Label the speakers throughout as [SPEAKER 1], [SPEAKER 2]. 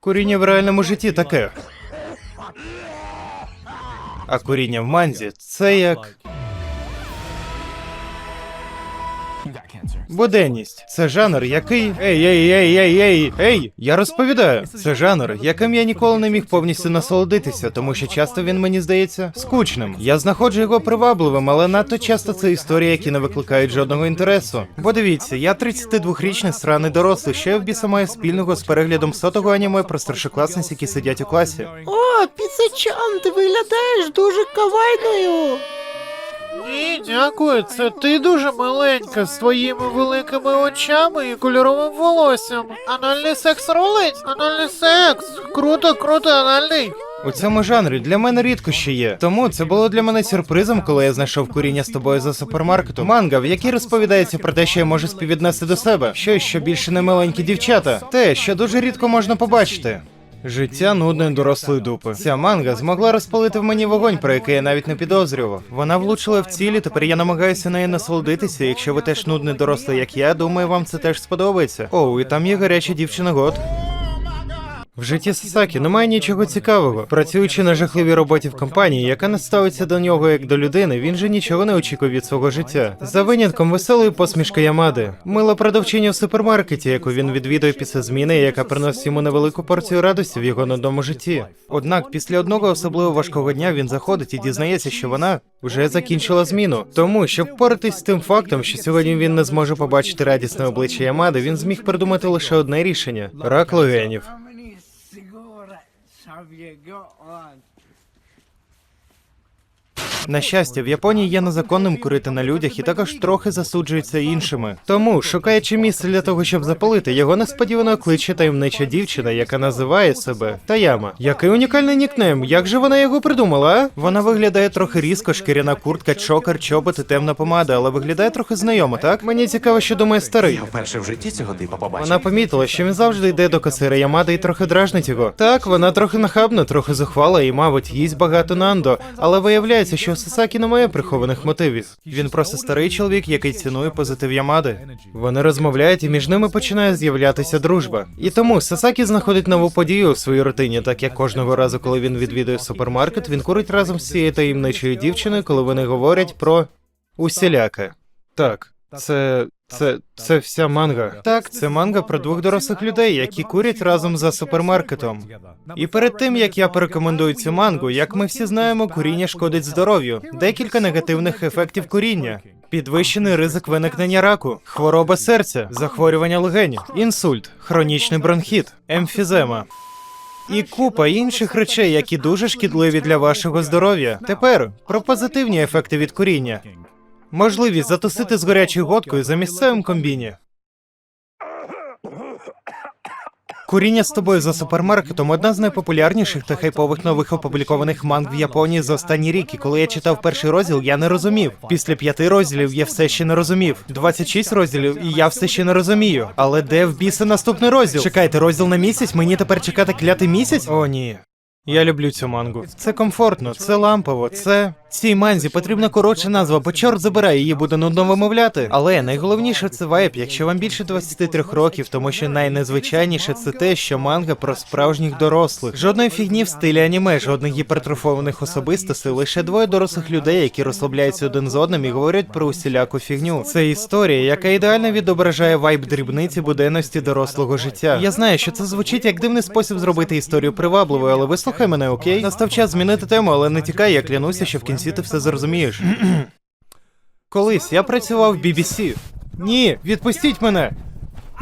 [SPEAKER 1] Куріння в реальному житті таке. А куріння в манзі це як. Буденність. Це жанр, який. Ей, ей, ей, ей, ей, ей! Я розповідаю. Це жанр, яким я ніколи не міг повністю насолодитися, тому що часто він мені здається скучним. Я знаходжу його привабливим, але надто часто це історії, які не викликають жодного інтересу. Бо дивіться, я 32-річний сраний дорослий, що я в біса маю спільного з переглядом сотого аніме про старшокласниць, які сидять у класі.
[SPEAKER 2] О, піцечан, ти виглядаєш дуже кавайною.
[SPEAKER 3] Дякую, це ти дуже маленька з твоїми великими очами і кольоровим волоссям. Анальний секс ролить? Анальний секс. Круто, круто, анальний.
[SPEAKER 1] У цьому жанрі для мене рідко ще є. Тому це було для мене сюрпризом, коли я знайшов куріння з тобою за супермаркетом. Манга, в якій розповідається про те, що я можу співвіднести до себе. Щось, що більше не маленькі дівчата. Те, що дуже рідко можна побачити. Життя нудної дорослої дупи. Ця манга змогла розпалити в мені вогонь, про який я навіть не підозрював. Вона влучила в цілі, тепер я намагаюся нею насолодитися. Якщо ви теж нудний дорослий, як я, думаю, вам це теж сподобається. О, і там є гаряча дівчина год. В житті Сасакі немає нічого цікавого. Працюючи на жахливій роботі в компанії, яка не ставиться до нього як до людини, він же нічого не очікує від свого життя. За винятком веселої посмішки Ямади, мила продавчиня в супермаркеті, яку він відвідує після зміни, яка приносить йому невелику порцію радості в його нудному житті. Однак, після одного особливо важкого дня він заходить і дізнається, що вона вже закінчила зміну. Тому, щоб впоратись з тим фактом, що сьогодні він не зможе побачити радісне обличчя Ямади, він зміг придумати лише одне рішення рак легенів. of you. Go on. На щастя, в Японії є незаконним курити на людях і також трохи засуджується іншими. Тому, шукаючи місце для того, щоб запалити, його несподівано кличе таємнича дівчина, яка називає себе Таяма. Який унікальний нікнейм? Як же вона його придумала? а? Вона виглядає трохи різко, шкіряна куртка, чокер, чоботи, темна помада, але виглядає трохи знайомо, так? Мені цікаво, що думає старий.
[SPEAKER 4] Я вперше в житті цього типа побачив.
[SPEAKER 1] Вона помітила, що він завжди йде до касира Ямади і трохи дражнить його. Так, вона трохи нахабна, трохи зухвала і, мабуть, їсть багато нандо, але виявляється, що у не немає прихованих мотивів. Він просто старий чоловік, який цінує позитив Ямади. Вони розмовляють, і між ними починає з'являтися дружба. І тому Сасакі знаходить нову подію у своїй рутині, так як кожного разу, коли він відвідує супермаркет, він курить разом з цією таємничою дівчиною, коли вони говорять про усіляке. Так, це. Це це вся манга. Так, це манга про двох дорослих людей, які курять разом за супермаркетом. І перед тим як я порекомендую цю мангу, як ми всі знаємо, куріння шкодить здоров'ю. Декілька негативних ефектів куріння. Підвищений ризик виникнення раку, хвороба серця, захворювання легенів, інсульт, хронічний бронхіт, емфізема. І купа інших речей, які дуже шкідливі для вашого здоров'я. Тепер про позитивні ефекти від куріння. Можливість затусити з гарячою водкою за місцевим комбіні. Куріння з тобою за супермаркетом одна з найпопулярніших та хайпових нових опублікованих манг в Японії за останні. І коли я читав перший розділ, я не розумів. Після п'яти розділів я все ще не розумів. 26 розділів, і я все ще не розумію. Але де в біса наступний розділ? Чекайте, розділ на місяць? Мені тепер чекати клятий місяць? О, ні. Я люблю цю мангу. Це комфортно, це лампово, це. Цій манзі потрібна коротша назва, бо чорт забирає, її буде нудно вимовляти. Але найголовніше це вайб, якщо вам більше 23 років, тому що найнезвичайніше це те, що манга про справжніх дорослих. Жодної фігні в стилі аніме, жодних гіпертрофованих особистостей, лише двоє дорослих людей, які розслабляються один з одним і говорять про усіляку фігню. Це історія, яка ідеально відображає вайб дрібниці буденності дорослого життя. Я знаю, що це звучить як дивний спосіб зробити історію привабливою, але вислухай мене, окей? Настав час змінити тему, але не тікай, я клянуся, що в кінці ти все зрозумієш. Колись я працював в BBC. Ні, відпустіть мене.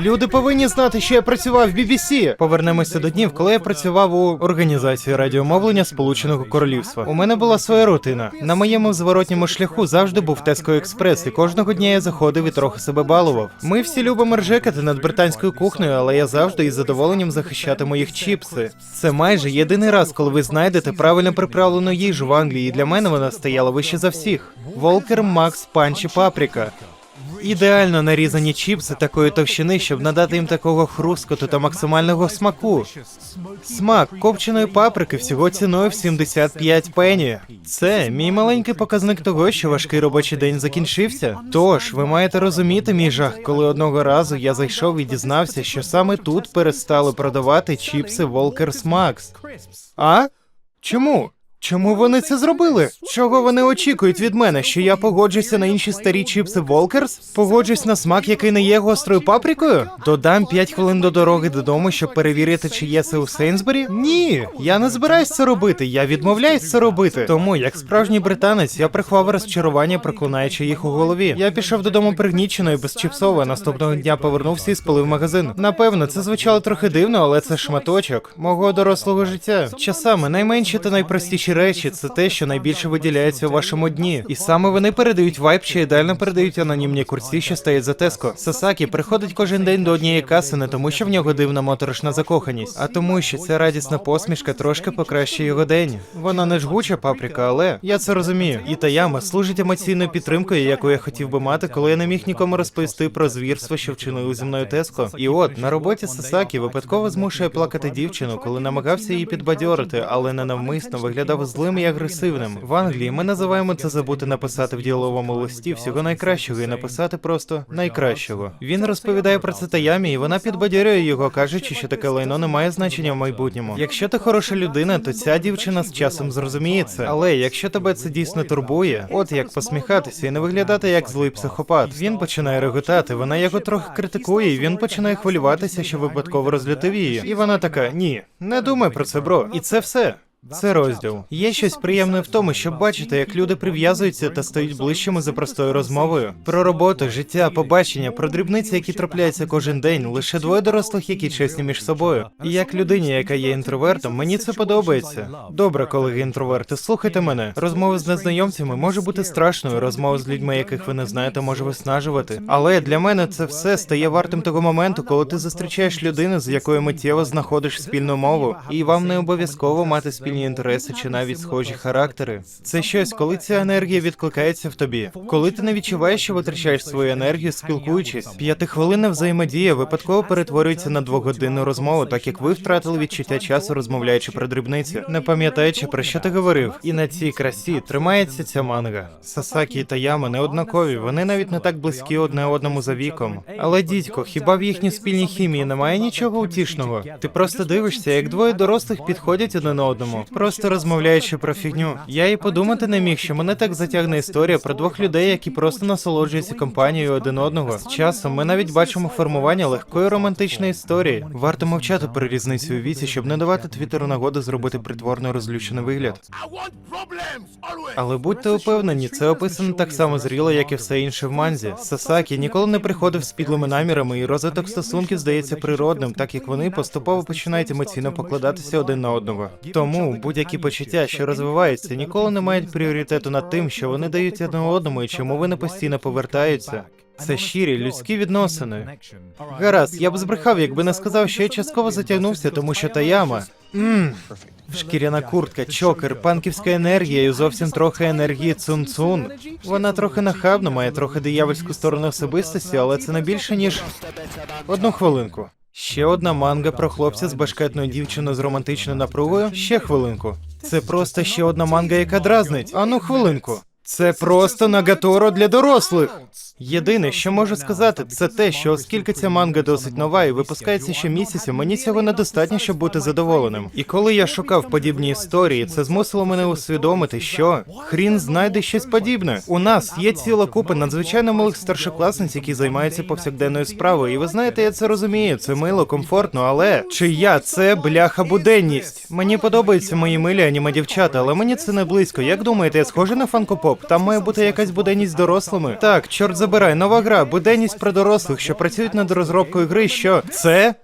[SPEAKER 1] Люди повинні знати, що я працював в BBC. Повернемося до днів, коли я працював у організації радіомовлення Сполученого Королівства. У мене була своя рутина. На моєму зворотньому шляху завжди був Теско Експрес, і кожного дня я заходив і трохи себе балував. Ми всі любимо ржекати над британською кухнею, але я завжди із задоволенням захищатиму їх чіпси. Це майже єдиний раз, коли ви знайдете правильно приправлену їжу в Англії. і Для мене вона стояла вище за всіх. Волкер, Макс, Панч і Паприка. Ідеально нарізані чіпси такої товщини, щоб надати їм такого хрускоту та максимального смаку. Смак копченої паприки всього ціною в 75 пені. Це мій маленький показник того, що важкий робочий день закінчився. Тож, ви маєте розуміти мій жах, коли одного разу я зайшов і дізнався, що саме тут перестали продавати чіпси Walker's Max. А? Чому? Чому вони це зробили? Чого вони очікують від мене? Що я погоджуся на інші старі чіпси Волкерс? Погоджусь на смак, який не є гострою паприкою? Додам 5 хвилин до дороги додому, щоб перевірити, чи є це у Сейнсбері? Ні, я не збираюсь це робити. Я відмовляюсь це робити. Тому, як справжній британець, я приховав розчарування, проклинаючи їх у голові. Я пішов додому пригнічено і безчіпсово. Наступного дня повернувся і спалив магазин. Напевно, це звучало трохи дивно, але це шматочок мого дорослого життя. Часами найменші та найпростіші речі це те, що найбільше виділяється у вашому дні. І саме вони передають вайб, чи ідеально передають анонімні курці, що стоять за Теско. Сасакі приходить кожен день до однієї каси не тому, що в нього дивна моторошна закоханість, а тому, що ця радісна посмішка трошки покращує його день. Вона не жгуча паприка, але я це розумію. І Таяма служить емоційною підтримкою, яку я хотів би мати, коли я не міг нікому розповісти про звірство, що вчинили зі мною Теско. І от на роботі Сасакі випадково змушує плакати дівчину, коли намагався її підбадьорити, але ненавмисно виглядав злим і агресивним. В Англії ми називаємо це забути написати в діаловому листі всього найкращого і написати просто найкращого. Він розповідає про це Таямі, і вона підбадьорює його, кажучи, що таке лайно не має значення в майбутньому. Якщо ти хороша людина, то ця дівчина з часом зрозуміє це. Але якщо тебе це дійсно турбує, от як посміхатися і не виглядати як злий психопат. Він починає реготати, вона його трохи критикує, і він починає хвилюватися, що випадково розлютив її. І вона така: ні, не думай про це, бро. І це все. Це розділ. Є щось приємне в тому, щоб бачити, як люди прив'язуються та стають ближчими за простою розмовою. Про роботу, життя, побачення, про дрібниці, які трапляються кожен день, лише двоє дорослих, які чесні між собою. І як людині, яка є інтровертом, мені це подобається. Добре, колеги інтроверти, слухайте мене. Розмови з незнайомцями може бути страшною. Розмова з людьми, яких ви не знаєте, може виснажувати. Але для мене це все стає вартим того моменту, коли ти зустрічаєш людину, з якою миттєво знаходиш спільну мову, і вам не обов'язково мати спільні інтереси чи навіть схожі характери. Це щось, коли ця енергія відкликається в тобі, коли ти не відчуваєш, що витрачаєш свою енергію, спілкуючись. П'ятихвилинна взаємодія випадково перетворюється на двогодинну розмову, так як ви втратили відчуття часу, розмовляючи про дрібниці, не пам'ятаючи про що ти говорив. І на цій красі тримається ця манга. Сасакі і Таяма не однакові, вони навіть не так близькі одне одному за віком. Але дідько, хіба в їхній спільній хімії немає нічого утішного? Ти просто дивишся, як двоє дорослих підходять один одному, просто розмовляючи про фігню. Я і подумати не міг, що мене так затягне історія про двох людей, які просто насолоджуються компанією один одного. З часом ми навіть бачимо формування легкої романтичної історії. Варто мовчати про різницю у віці, щоб не давати твіттеру нагоди зробити притворно розлючений вигляд. Але будьте упевнені, це описано так само зріло, як і все інше в манзі. Сасакі ніколи не приходив з підлими намірами, і розвиток стосунків здається природним, так як вони поступово починають емоційно покладатися один на одного. Тому будь-які почуття, що розвиваються, ніколи не мають пріоритету над тим, що вони дають одне одному і чому вони постійно повертаються. Це щирі людські відносини. Гаразд, я б збрехав, якби не сказав, що я частково затягнувся, тому що Таяма. Ммм, шкіряна куртка, чокер, панківська енергія і зовсім трохи енергії цун-цун. Вона трохи нахабна, має трохи диявольську сторону особистості, але це не більше, ніж. Одну хвилинку. Ще одна манга про хлопця з башкетною дівчиною з романтичною напругою. Ще хвилинку. Це просто ще одна манга, яка дразнить. Ану хвилинку. Це просто нагаторо для дорослих. Єдине, що можу сказати, це те, що оскільки ця манга досить нова і випускається щомісяця, мені цього недостатньо, щоб бути задоволеним. І коли я шукав подібні історії, це змусило мене усвідомити, що хрін знайде щось подібне. У нас є ціла купа надзвичайно милих старшокласниць, які займаються повсякденною справою. І ви знаєте, я це розумію. Це мило, комфортно, але чия це бляха буденність. Мені подобаються мої милі аніме дівчата, але мені це не близько. Як думаєте, я схожа на фанкопоп? Там має бути якась буденність з дорослими. Так, чорт забирай, нова гра, буденність про дорослих, що працюють над розробкою гри. Що це?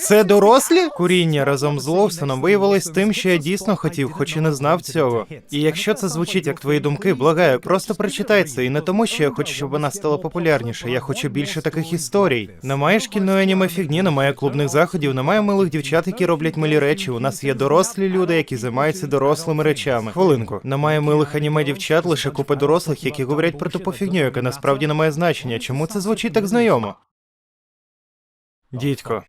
[SPEAKER 1] Це дорослі? Куріння разом з Лоусоном виявилось тим, що я дійсно хотів, хоч і не знав цього. І якщо це звучить як твої думки, благаю, просто прочитай це. І не тому, що я хочу, щоб вона стала популярніше. Я хочу більше таких історій. Немає шкільної аніме фігні, немає клубних заходів, немає милих дівчат, які роблять милі речі. У нас є дорослі люди, які займаються дорослими речами. Хвилинку, немає милих аніме дівчат, лише купи дорослих, які говорять про тупу фігню, яка насправді не має значення. Чому це звучить так знайомо? Дідько,